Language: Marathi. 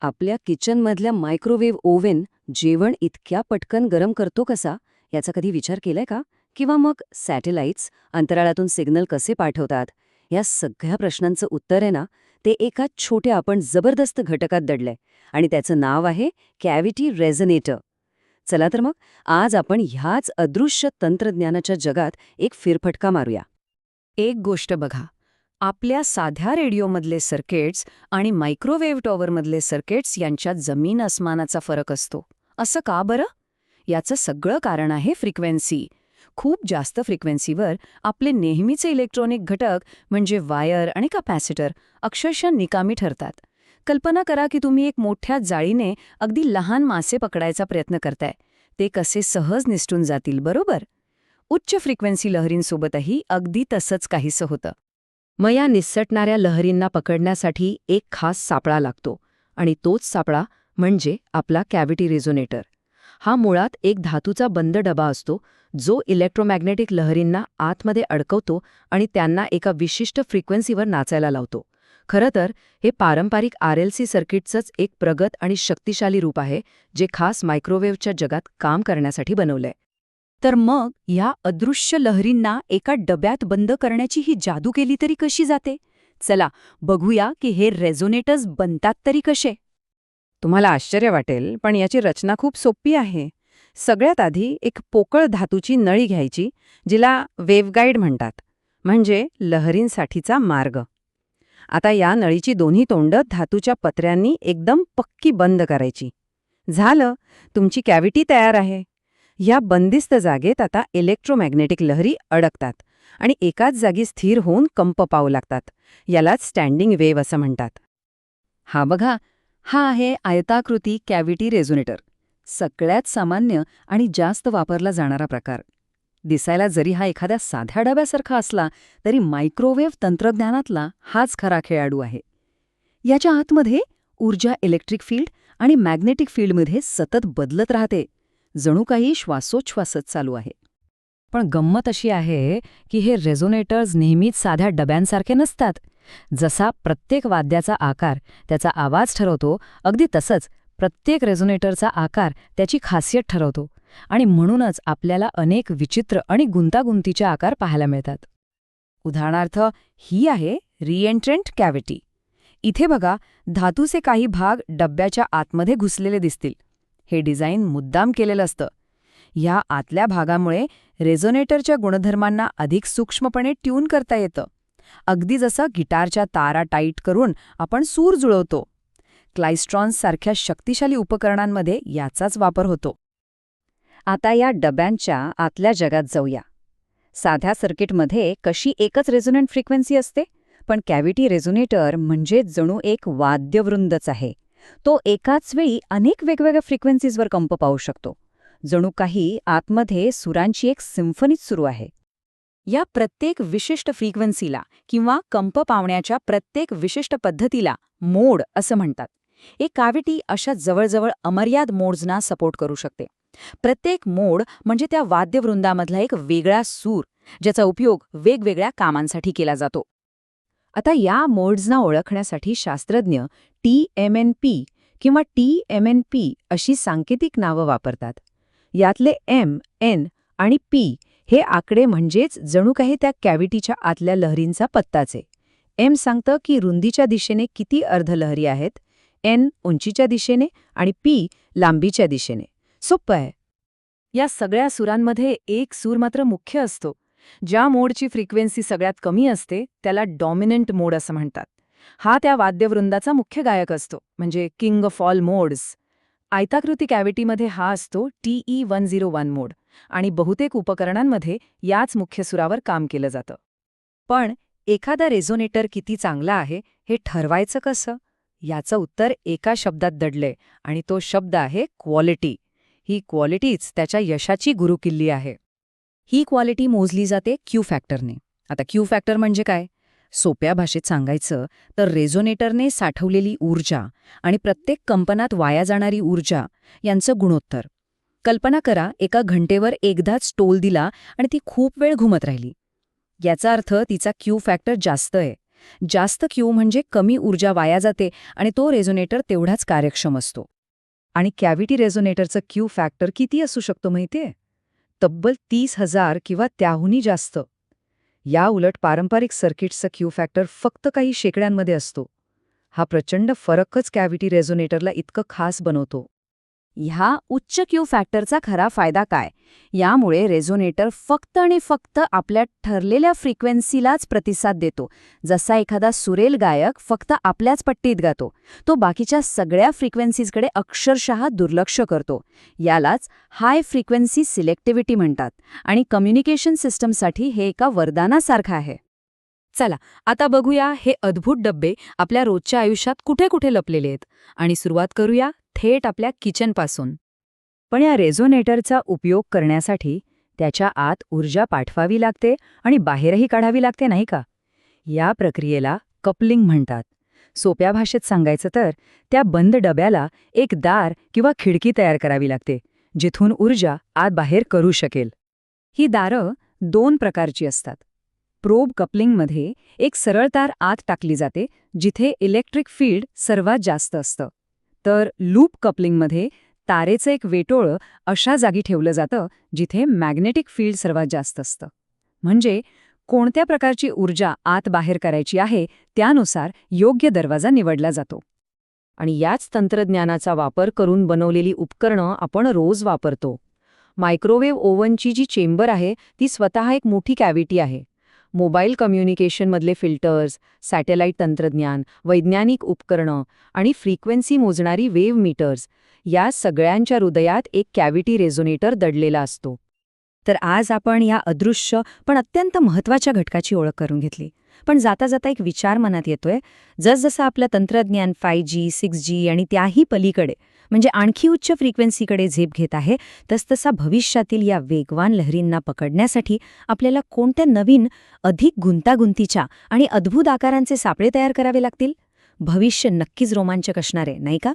आपल्या किचनमधल्या मायक्रोवेव्ह ओव्हन जेवण इतक्या पटकन गरम करतो कसा? याचा कधी विचार केलाय का? किंवा मग सॅटेलाइट्स अंतराळातून सिग्नल कसे पाठवतात? या सगळ्या प्रश्नांचं उत्तर आहे ना ते एका छोट्या आपण जबरदस्त घटकात दडलंय. आणि त्याचं नाव आहे कॅव्हिटी रेझनेटर. चला तर मग आज आपण ह्याच अदृश्य तंत्रज्ञानाच्या जगात एक फिरफटका मारूया. एक गोष्ट बघा. आपल्या साध्या रेडिओमधले सर्किट्स आणि मायक्रोवेव्ह टॉवरमधले सर्किट्स यांच्यात जमीन अस्मानाचा फरक असतो. असं का बरं? याचं सगळं कारण आहे फ्रिक्वेन्सी खूप जास्त फ्रिक्वेन्सीवर आपले नेहमीचे इलेक्ट्रॉनिक घटक म्हणजे वायर आणि कपॅसिटर अक्षरशः निकामी ठरतात. कल्पना करा की तुम्ही एक मोठ्या जाळीने अगदी लहान मासे पकडायचा प्रयत्न करताय. ते कसे सहज निसटून जातील बरोबर? उच्च फ्रिक्वेन्सी लहरींसोबतही अगदी तसंच काहीसं होतं. मग या निसटणाऱ्या लहरींना पकडण्यासाठी एक खास सापळा लागतो आणि तोच सापळा म्हणजे आपला कॅव्हिटी रेझोनेटर. हा मुळात एक धातूचा बंद डबा असतो जो इलेक्ट्रोमॅग्नेटिक लहरींना आतमध्ये अडकवतो आणि त्यांना एका विशिष्ट फ्रिक्वेन्सीवर नाचायला लावतो. खरं तर हे पारंपरिक आर एल सी सर्किटचंच एक प्रगत आणि शक्तिशाली रूप आहे जे खास मायक्रोवेव्हच्या जगात काम करण्यासाठी बनवलंय. तर मग ह्या अदृश्य लहरींना एका डब्यात बंद करण्याची ही जादू केली तरी कशी जाते? चला बघूया की हे रेझोनेटर्स बनतात तरी कसे. तुम्हाला आश्चर्य वाटेल पण याची रचना खूप सोपी आहे. सगळ्यात आधी एक पोकळ धातूची नळी घ्यायची जिला वेव्हगाईड म्हणतात. म्हणजे लहरींसाठीचा मार्ग. आता या नळीची दोन्ही तोंडं धातूच्या पत्र्यांनी एकदम पक्की बंद करायची. झालं तुमची कॅव्हिटी तयार आहे. या बंदिस्त जागेत आता इलेक्ट्रोमॅग्नेटिक लहरी अडकतात आणि एकाच जागी स्थिर होऊन कंप पावू लागतात. यालाच स्टँडिंग वेव्ह असं म्हणतात. हा बघा हा आहे आयताकृती कॅव्हिटी रेझोनेटर सगळ्यात सामान्य आणि जास्त वापरला जाणारा प्रकार. दिसायला जरी हा एखाद्या साध्या डब्यासारखा असला तरी मायक्रोवेव्ह तंत्रज्ञानातला हाच खरा खेळाडू आहे. याच्या आतमध्ये ऊर्जा इलेक्ट्रिक फील्ड आणि मॅग्नेटिक फील्डमध्ये सतत बदलत राहते. जणू काही श्वासोच्छ्वासच चालू आहे. पण गंमत अशी आहे की हे रेझोनेटर्स नेहमीच साध्या डब्यांसारखे नसतात. जसा प्रत्येक वाद्याचा आकार त्याचा आवाज ठरवतो अगदी तसंच प्रत्येक रेझोनेटरचा आकार त्याची खासियत ठरवतो आणि म्हणूनच आपल्याला अनेक विचित्र आणि गुंतागुंतीचे आकार पाहायला मिळतात. उदाहरणार्थ ही आहे रिएंट्रंट कॅव्हिटी. इथे बघा धातूचे काही भाग डब्याच्या आतमध्ये घुसलेले दिसतील. हे डिझाईन मुद्दाम केलेलं असतं. ह्या आतल्या भागामुळे रेझोनेटरच्या गुणधर्मांना अधिक सूक्ष्मपणे ट्यून करता येतं. अगदी जसं गिटारच्या तारा टाईट करून आपण सूर जुळवतो. क्लायस्ट्रॉन्ससारख्या शक्तिशाली उपकरणांमध्ये याचाच वापर होतो. आता या डब्यांच्या आतल्या जगात जाऊया. साध्या सर्किटमध्ये कशी एकच रेझोनंट फ्रिक्वेन्सी असते? पण कॅव्हिटी रेझोनेटर म्हणजे जणू एक वाद्यवृंदच आहे. तो एकाच वेळी अनेक वेगवेगळ्या फ्रिक्वेन्सीजवर कंप पाहू शकतो. जणू काही आतमध्ये सुरांची एक सिम्फनीच सुरू आहे. या प्रत्येक विशिष्ट फ्रिक्वेन्सीला किंवा कंप पावण्याच्या प्रत्येक विशिष्ट पद्धतीला मोड असं म्हणतात. एक काविटी अशा जवळजवळ अमर्याद मोड्सना सपोर्ट करू शकते. प्रत्येक मोड म्हणजे त्या वाद्यवृंदामधला एक वेगळा सूर ज्याचा उपयोग वेगवेगळ्या कामांसाठी केला जातो. आता या मोड्सना ओळखण्यासाठी शास्त्रज्ञ टी एम एन पी किंवा टी एम एन पी अशी सांकेतिक नावं वापरतात. यातले एम एन आणि पी हे आकडे म्हणजेच जणू काही त्या कॅव्हिटीच्या आतल्या लहरींचा पत्ताचे. एम सांगतं की रुंदीच्या दिशेने किती अर्धलहरी आहेत एन उंचीच्या दिशेने आणि पी लांबीच्या दिशेने. सोपं आहे. या सगळ्या सुरांमध्ये एक सूर मात्र मुख्य असतो. ज्या मोडची फ्रिक्वेन्सी सगळ्यात कमी असते त्याला डॉमिनंट मोड असं म्हणतात. हा त्या वाद्यवृंदाचा मुख्य गायक असतो म्हणजे किंग ऑफ ऑल मोड्स. आयताकृती कॅव्हिटीमध्ये हा असतो TE one zero one mode आणि बहुतेक उपकरणांमध्ये याच मुख्य सुरावर काम केलं जातं. पण एखादा रेझोनेटर किती चांगला आहे हे ठरवायचं कसं? याचं उत्तर एका शब्दात दडलंय आणि तो शब्द आहे क्वालिटी. ही क्वालिटीच त्याच्या यशाची गुरुकिल्ली आहे. ही क्वालिटी मोजली जाते क्यू फॅक्टरने. आता क्यू फॅक्टर म्हणजे काय? सोप्या भाषेत सांगायचं तर रेझोनेटरने साठवलेली ऊर्जा आणि प्रत्येक कंपनात वाया जाणारी ऊर्जा यांचं गुणोत्तर. कल्पना करा एका घंटेवर एकदाच टोल दिला आणि ती खूप वेळ घुमत राहिली. याचा अर्थ तिचा क्यू फॅक्टर जास्त आहे. जास्त क्यू म्हणजे कमी ऊर्जा वाया जाते आणि तो रेझोनेटर तेवढाच कार्यक्षम असतो. आणि कॅव्हिटी रेझोनेटरचं क्यू फॅक्टर किती असू शकतो माहितीये? तब्बल तीस हजार किंवा त्याहूनही जास्त. या उलट पारंपरिक सर्किट्सचा क्यू फॅक्टर फक्त काही शेकड्यांमध्ये असतो. हा प्रचंड फरकच कॅव्हिटी रेझोनेटरला इतकं खास बनवतो. ह्या उच्च क्यू फॅक्टरचा खरा फायदा काय? यामुळे रेझोनेटर फक्त आणि फक्त आपल्या ठरलेल्या फ्रिक्वेन्सीलाच प्रतिसाद देतो. जसा एखादा सुरेल गायक फक्त आपल्याच पट्टीत गातो तो बाकीच्या सगळ्या फ्रिक्वेन्सीजकडे अक्षरशः दुर्लक्ष करतो. यालाच हाय फ्रिक्वेन्सी सिलेक्टिव्हिटी म्हणतात आणि कम्युनिकेशन सिस्टमसाठी हे एका वरदानासारखं आहे. चला आता बघूया हे अद्भुत डब्बे आपल्या रोजच्या आयुष्यात कुठे कुठे लपलेले आहेत. आणि सुरुवात करूया थेट आपल्या किचनपासून. पण या रेझोनेटरचा उपयोग करण्यासाठी त्याच्या आत ऊर्जा पाठवावी लागते आणि बाहेरही काढावी लागते नाही का? या प्रक्रियेला कपलिंग म्हणतात. सोप्या भाषेत सांगायचं तर त्या बंद डब्याला एक दार किंवा खिडकी तयार करावी लागते जिथून ऊर्जा आत बाहेर करू शकेल. ही दारं दोन प्रकारची असतात. प्रोब कपलिंगमध्ये एक सरळ तार आत टाकली जाते जिथे इलेक्ट्रिक फील्ड सर्वात जास्त असतं. तर लूप कपलिंगमध्ये तारेचं एक वेटोळं अशा जागी ठेवलं जातं जिथे मॅग्नेटिक फील्ड सर्वात जास्त असतं. म्हणजे कोणत्या प्रकारची ऊर्जा आत बाहेर करायची आहे त्यानुसार योग्य दरवाजा निवडला जातो. आणि याच तंत्रज्ञानाचा वापर करून बनवलेली उपकरणं आपण रोज वापरतो. मायक्रोवेव्ह ओव्हनची जी चेंबर आहे ती स्वतः एक मोठी कॅव्हिटी आहे. मोबाईल कम्युनिकेशनमधले फिल्टर्स सॅटेलाईट तंत्रज्ञान वैज्ञानिक उपकरणं आणि फ्रिक्वेन्सी मोजणारी वेव्ह मीटर्स या सगळ्यांच्या हृदयात एक कॅव्हिटी रेझोनेटर दडलेला असतो. तर आज आपण या अदृश्य पण अत्यंत महत्त्वाच्या घटकाची ओळख करून घेतली. पण जाता जाता एक विचार मनात येतोय जसजसं आपलं तंत्रज्ञान फाय जी सिक्स जी आणि त्याही पलीकडे म्हणजे आणखी उच्च फ्रिक्वेन्सीकडे झेप घेत आहे. तसतसा भविष्यातील या वेगवान लहरींना पकडण्यासाठी आपल्याला कोणत्या नवीन अधिक गुंतागुंतीच्या आणि अद्भुत आकारांचे सापळे तयार करावे लागतील? भविष्य नक्कीच रोमांचक असणार आहे नाही का?